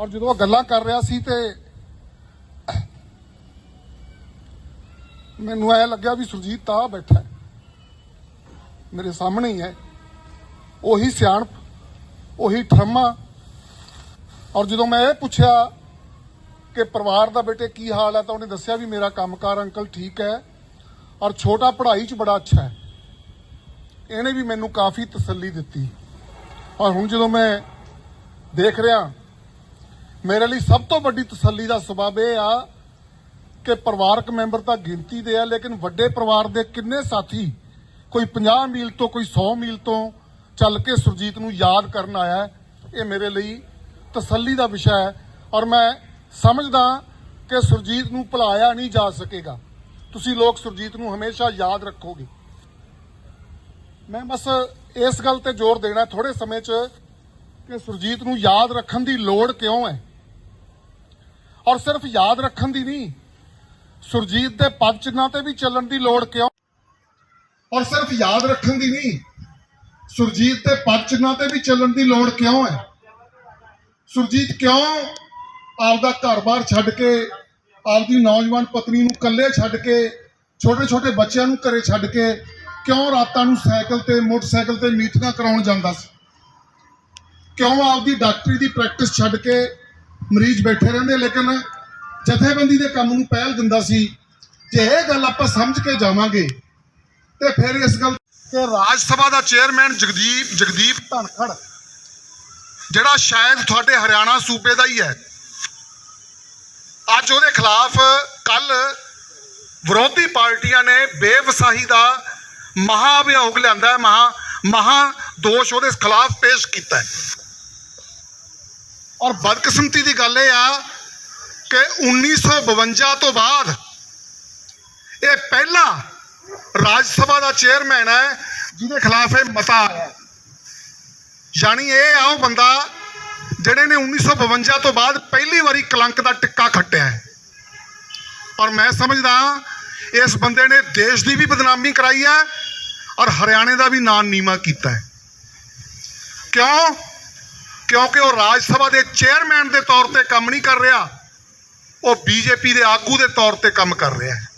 ਔਰ ਜਦੋਂ ਉਹ ਗੱਲਾਂ ਕਰ ਰਿਹਾ ਸੀ ਤੇ ਮੈਨੂੰ ਐ ਲੱਗਿਆ ਵੀ ਸੁਰਜੀਤ ਤਾਂ ਬੈਠਾ ਮੇਰੇ ਸਾਹਮਣੇ ਹੀ ਹੈ। ਉਹੀ ਸਿਆਣਪ, ਉਹੀ ਠਰਮਾ। ਔਰ ਜਦੋਂ ਮੈਂ ਇਹ ਪੁੱਛਿਆ ਕਿ ਪਰਿਵਾਰ ਦਾ ਬੇਟੇ ਕੀ ਹਾਲ ਹੈ ਤਾਂ ਉਹਨੇ ਦੱਸਿਆ ਵੀ ਮੇਰਾ ਕੰਮਕਾਰ ਅੰਕਲ ਠੀਕ ਹੈ ਔਰ ਛੋਟਾ ਪੜ੍ਹਾਈ 'ਚ ਬੜਾ ਅੱਛਾ ਹੈ। ਇਹਨੇ ਵੀ ਮੈਨੂੰ ਕਾਫੀ ਤਸੱਲੀ ਦਿੱਤੀ। ਔਰ ਹੁਣ ਜਦੋਂ ਮੈਂ ਦੇਖ ਰਿਹਾ ਮੇਰੇ ਲਈ ਸਭ ਤੋਂ ਵੱਡੀ ਤਸੱਲੀ ਦਾ ਸਬਬ ਇਹ ਆ ਕਿ ਪਰਿਵਾਰਕ ਮੈਂਬਰ ਤਾਂ ਗਿਣਤੀ ਦੇ ਆ, ਲੇਕਿਨ ਵੱਡੇ ਪਰਿਵਾਰ ਦੇ ਕਿੰਨੇ ਸਾਥੀ, ਕੋਈ 50 ਮੀਲ ਤੋਂ ਕੋਈ 100 ਮੀਲ ਤੋਂ ਚੱਲ ਕੇ ਸੁਰਜੀਤ ਨੂੰ ਯਾਦ ਕਰਨ ਆਇਆ ਇਹ ਮੇਰੇ ਲਈ ਤਸੱਲੀ ਦਾ ਵਿਸ਼ਾ ਹੈ। ਔਰ ਮੈਂ ਸਮਝਦਾ ਕਿ ਸੁਰਜੀਤ ਨੂੰ ਭੁਲਾਇਆ ਨਹੀਂ ਜਾ ਸਕੇਗਾ। ਤੁਸੀਂ ਲੋਕ ਸੁਰਜੀਤ ਨੂੰ ਹਮੇਸ਼ਾ ਯਾਦ ਰੱਖੋਗੇ। ਮੈਂ ਬਸ ਇਸ ਗੱਲ ਤੇ ਜ਼ੋਰ ਦੇਣਾ ਥੋੜੇ ਸਮੇਂ 'ਚ ਕਿ ਸੁਰਜੀਤ ਨੂੰ ਯਾਦ ਰੱਖਣ ਦੀ ਲੋੜ ਕਿਉਂ ਹੈ? ਔਰ ਸਿਰਫ ਯਾਦ ਰੱਖਣ ਦੀ ਨਹੀਂ, ਸੁਰਜੀਤ ਦੇ ਪਦ ਚਿੰਨ੍ਹਾਂ ਤੇ ਵੀ ਚੱਲਣ ਦੀ ਲੋੜ ਕਿਉਂ? ਔਰ ਸਿਰਫ ਯਾਦ ਰੱਖਣ ਦੀ ਨਹੀਂ, ਸੁਰਜੀਤ ਦੇ ਪਦ ਚਿੰਨ੍ਹਾਂ ਤੇ ਵੀ ਚੱਲਣ ਦੀ ਲੋੜ ਕਿਉਂ ਹੈ? ਸੁਰਜੀਤ ਕਿਉਂ ਆਪਦਾ ਘਰ-ਬਾਰ ਛੱਡ ਕੇ, ਆਪਦੀ ਨੌਜਵਾਨ ਪਤਨੀ ਨੂੰ ਇਕੱਲੇ ਛੱਡ ਕੇ, ਛੋਟੇ-ਛੋਟੇ ਬੱਚਿਆਂ ਨੂੰ ਘਰੇ ਛੱਡ ਕੇ, ਕਿਉਂ ਰਾਤਾਂ ਨੂੰ ਸਾਈਕਲ ਤੇ, ਮੋਟਰਸਾਈਕਲ ਤੇ ਮੀਟਿੰਗਾਂ ਕਰਾਉਣ ਜਾਂਦਾ ਸੀ? ਕਿਉਂ ਆਪਦੀ ਡਾਕਟਰੀ ਦੀ ਪ੍ਰੈਕਟਿਸ ਛੱਡ ਕੇ ਮਰੀਜ਼ ਬੈਠੇ ਰਹਿੰਦੇ ਲੇਕਿਨ ਜਥੇਬੰਦੀ ਦੇ ਕੰਮ ਨੂੰ ਪਹਿਲ ਦਿੰਦਾ ਸੀ ਜੇ ਇਹ ਗੱਲ ਆਪਾਂ ਸਮਝ ਕੇ ਜਾਵਾਂਗੇ। ਤੇ ਫਿਰ ਇਸ ਗੱਲ ਕਿ ਰਾਜ ਸਭਾ ਦਾ ਚੇਅਰਮੈਨ ਜਗਦੀਪ ਜਗਦੀਪ ਧਨਖੜ, ਜਿਹੜਾ ਸ਼ਾਇਦ ਤੁਹਾਡੇ ਹਰਿਆਣਾ ਸੂਬੇ ਦਾ ਹੀ ਹੈ। ਅੱਜ ਉਹਦੇ ਖਿਲਾਫ ਕੱਲ ਵਿਰੋਧੀ ਪਾਰਟੀਆਂ ਨੇ ਬੇਵਸਾਹੀ ਦਾ ਮਹਾ ਅਭਿਯੋਗ ਲਿਆਂਦਾ ਹੈ, ਮਹਾ ਮਹਾ ਦੋਸ਼ ਉਹਦੇ ਖਿਲਾਫ ਪੇਸ਼ ਕੀਤਾ ਔਰ ਬਦਕਿਸਮਤੀ ਦੀ ਗੱਲ ਇਹ ਆ ਕਿ 1952 ਤੋਂ ਬਾਅਦ ਇਹ ਪਹਿਲਾ ਰਾਜ ਸਭਾ ਦਾ ਚੇਅਰਮੈਨ ਹੈ, ਜਿਹਦੇ ਖਿਲਾਫ ਇਹ ਮਤਾ ਆਇਆ। ਯਾਨੀ ਇਹ ਆ ਉਹ ਬੰਦਾ ਜਿਹੜੇ ਨੇ 1952 ਤੋਂ ਬਾਅਦ ਪਹਿਲੀ ਵਾਰੀ ਕਲੰਕ ਦਾ ਟਿੱਕਾ ਖੱਟਿਆ ਹੈ। ਔਰ ਮੈਂ ਸਮਝਦਾ ਇਸ ਬੰਦੇ ਨੇ ਦੇਸ਼ ਦੀ ਵੀ ਬਦਨਾਮੀ ਕਰਾਈ ਹੈ ਔਰ ਹਰਿਆਣੇ ਦਾ ਵੀ ਨਾਂ ਨੀਮਾ ਕੀਤਾ ਹੈ। ਕਿਉਂ? ਕਿਉਂਕਿ ਉਹ ਰਾਜ ਸਭਾ ਦੇ ਚੇਅਰਮੈਨ ਦੇ ਤੌਰ ਤੇ ਕੰਮ ਨਹੀਂ ਕਰ ਰਿਹਾ, ਉਹ ਬੀਜੇਪੀ ਦੇ ਆਗੂ ਦੇ ਤੌਰ ਤੇ ਕੰਮ ਕਰ ਰਿਹਾ ਹੈ।